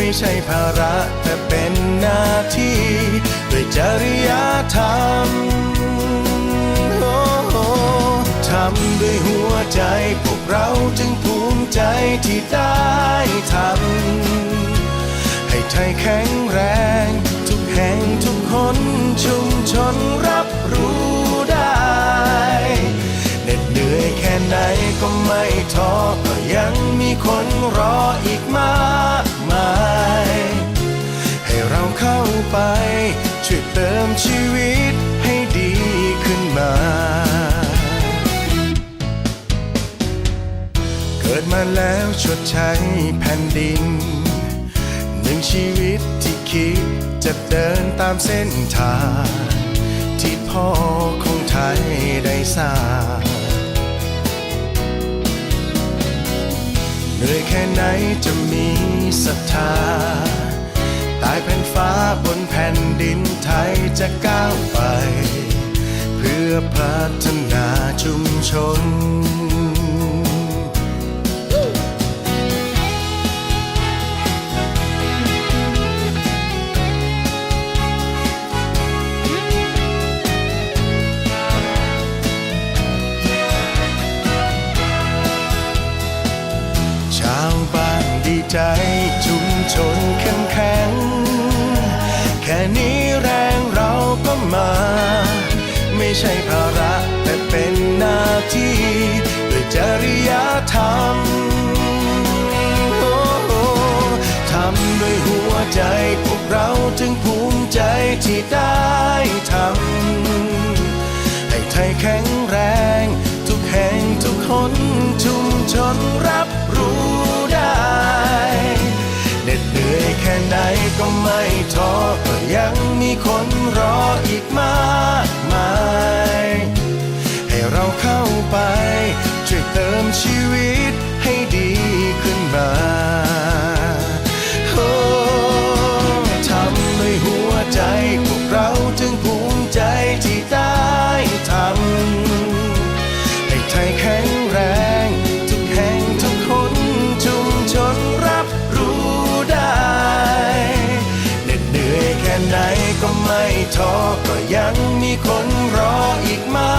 ไม่ใช่ภาระแต่เป็นหน้าที่ด้วยจริยธรรมโอ้โหทำด้วยหัวใจพวกเราจึงภูมิใจที่ได้ทำให้ไทยแข็ง แล้วชดใช้แผ่นดิน หนึ่งชีวิตที่คิดจะเดินตามเส้นทาง ที่พ่อของไทยได้สร้างเหนื่อยแค่ไหนจะมีศรัทธาตายแผ่นฟ้าบนแผ่นดินไทยจะก้าวไป เพื่อพัฒนาชุมชน ไม่ใช่ภาระ แต่เป็นหน้าที่ด้วยจริยธรรมโอ้โหทำด้วยหัวใจพวกเราจึงภูมิใจที่ได้ทำให้ไทยแข็งแรง ก็ยังมีคนรออีกมาก